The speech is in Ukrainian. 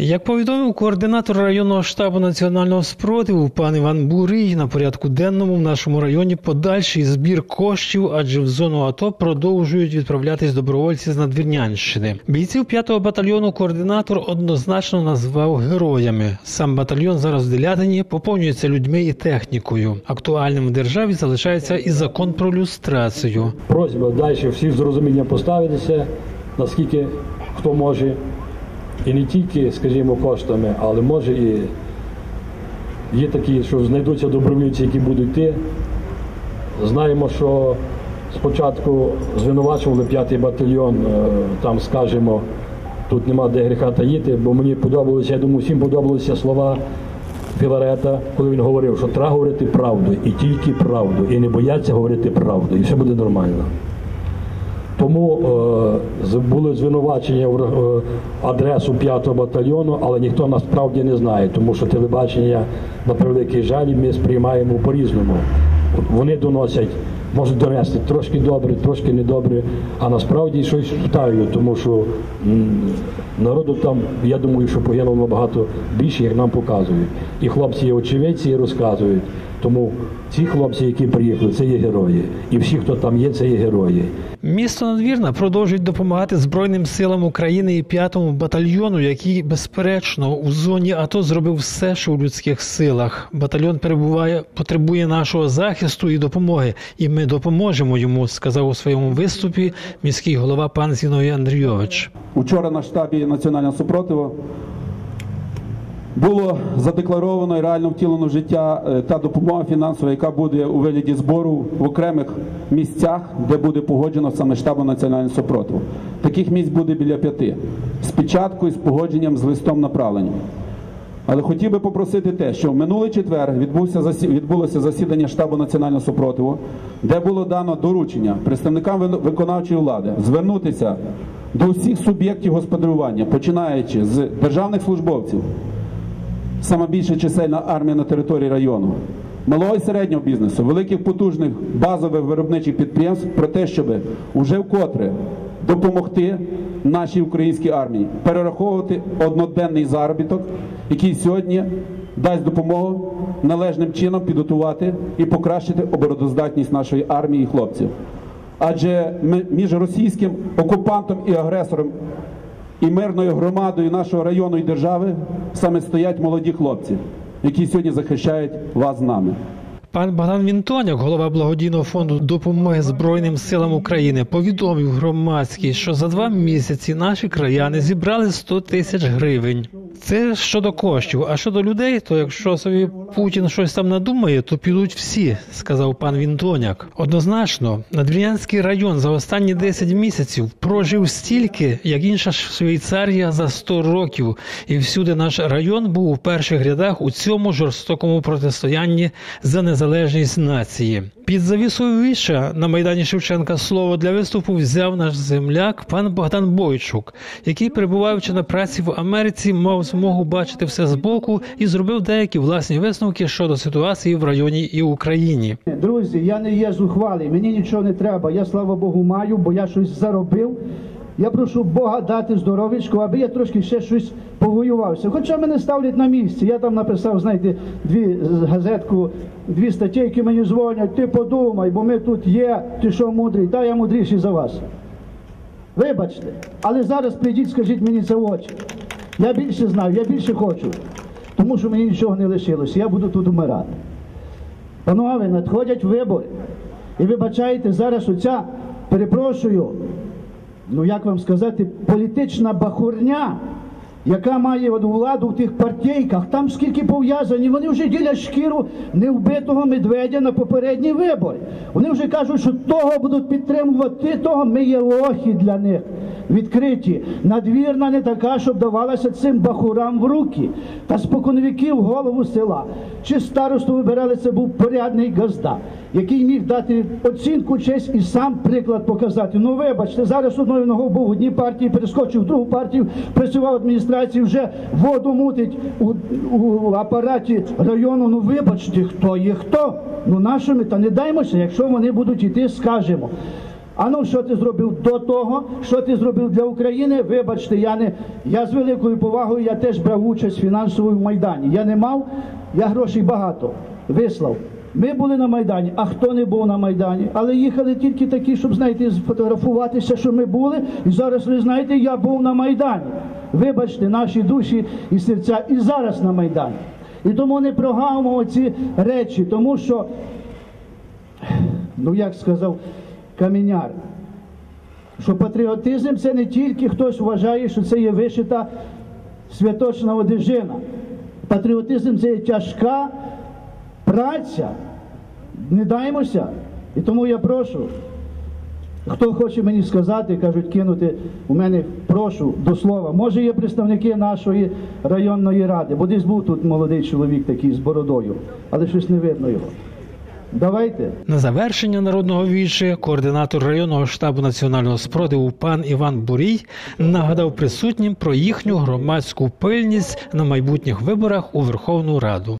Як повідомив координатор районного штабу національного спротиву пан Іван Бурий, на порядку денному в нашому районі подальший збір коштів, адже в зону АТО продовжують відправлятись добровольці з надвірнянщини. Бійців 5-го батальйону координатор однозначно назвав героями. Сам батальйон зараз в Делятині поповнюється людьми і технікою. Актуальним в державі залишається і закон про люстрацію. Просьба далі всі з розумінням поставитися, наскільки хто може. І не тільки, скажімо, коштами, але може і є такі, що знайдуться добровільці, які будуть йти. Знаємо, що спочатку звинувачували п'ятий батальйон, е, там скажімо, тут нема де гріха таїти, бо мені подобалося, я думаю, всім подобалися слова Філарета, коли він говорив, що треба говорити правду і тільки правду, і не бояться говорити правду, і все буде нормально. Тому е, були звинувачення в е, адресу 5-го батальйону, але ніхто насправді не знає, тому що телебачення, на превеликий жаль, ми сприймаємо по-різному. Вони доносять, можуть донести трошки добре, трошки недобре, а насправді щось втаю, тому що народу там, я думаю, що погинуло набагато більше, як нам показують. І хлопці є очевидці і розказують. Тому ці хлопці, які приїхали, це є герої. І всі, хто там є, це є герої. Місто Надвірна продовжують допомагати Збройним силам України і 5-му батальйону, який, безперечно, у зоні АТО зробив все, що у людських силах. Батальйон перебуває, потребує нашого захисту і допомоги, і ми допоможемо йому, сказав у своєму виступі міський голова пан Зіновій Андрійович. Учора на штабі національного супротиву було задекларовано і реально втілено в життя е, та допомога фінансова, яка буде у вигляді збору в окремих місцях, де буде погоджено саме штабом національного супротиву. Таких місць буде біля п'яти. Спочатку і з погодженням з листом направлення. Але хотів би попросити те, що в минулий четвер відбувся відбулося засідання штабу національного супротиву, де було дано доручення представникам виконавчої влади звернутися до всіх суб'єктів господарювання, починаючи з державних службовців, саме більша чисельна армія на території району, малого і середнього бізнесу, великих потужних базових виробничих підприємств про те, щоб уже вкотре допомогти нашій українській армії перераховувати одноденний заробіток, який сьогодні дасть допомогу належним чином підготувати і покращити обороноздатність нашої армії і хлопців. Адже між російським окупантом і агресором і мирною громадою нашого району і держави саме стоять молоді хлопці, які сьогодні захищають вас з нами. Пан Богдан Вінтоняк, голова благодійного фонду допомоги Збройним силам України, повідомив громадській, що за два місяці наші краяни зібрали 100 тисяч гривень. Це щодо коштів. А щодо людей, то якщо собі Путін щось там надумає, то підуть всі, сказав пан Вінтоняк. Однозначно, Надвірянський район за останні 10 місяців прожив стільки, як інша Швейцарія за 100 років, і всюди наш район був у перших рядах у цьому жорстокому протистоянні за незалежність нації. Під завісою віча на майдані Шевченка слово для виступу взяв наш земляк пан Богдан Бойчук, який, перебуваючи на праці в Америці, мав змогу бачити все збоку і зробив деякі власні висновки щодо ситуації в районі і Україні. Друзі, я не є зухвалий, мені нічого не треба. Я слава Богу маю, бо я щось заробив. Я прошу Бога дати здоров'ячко, аби я трошки ще щось повоювався. Хоча мене ставлять на місці. Я там написав, знаєте, дві газетку, дві статті, які мені дзвонять. Ти подумай, бо ми тут є. Ти що мудрий? Та я мудріший за вас. Вибачте, але зараз прийдіть, скажіть мені це в очі. Я більше знаю, я більше хочу, тому що мені нічого не лишилося. Я буду тут умирати. Панове, надходять вибори. І вибачаєте, зараз оця, перепрошую, ну як вам сказати, політична бахурня, яка має владу в тих партійках, там скільки пов'язані, вони вже ділять шкіру невбитого медведя на попередні вибори. Вони вже кажуть, що того будуть підтримувати, того ми є лохи для них. Відкриті. Надвірна не така, щоб давалася цим бахурам в руки. Та споконвіків голову села. Чи старосту вибирали, це був порядний газда, який міг дати оцінку честь і сам приклад показати. Ну вибачте, зараз одною ногою був в одній партії, перескочив в другу партію, працював в адміністрації, вже воду мутить у, у апараті району. Ну вибачте, хто є хто? Ну нашими та не даймося, якщо вони будуть іти, скажемо. А ну, що ти зробив до того, що ти зробив для України? Вибачте, я не я з великою повагою я теж брав участь фінансово в Майдані. Я не мав, я грошей багато вислав. Ми були на Майдані, а хто не був на Майдані? Але їхали тільки такі, щоб знаєте, сфотографуватися, що ми були. І зараз ви знаєте, я був на Майдані. Вибачте, наші душі і серця і зараз на Майдані. І тому не прогавимо ці речі, тому що, ну як сказав каміняр, що патріотизм це не тільки хтось вважає, що це є вишита святочна одежина. Патріотизм це є тяжка праця. Не даємося. І тому я прошу, хто хоче мені сказати, кажуть, кинути у мене, прошу до слова. Може, є представники нашої районної ради, бо десь був тут молодий чоловік такий з бородою, але щось не видно його. Давайте. На завершення народного віче координатор районного штабу національного спротиву пан Іван Бурій нагадав присутнім про їхню громадську пильність на майбутніх виборах у Верховну Раду.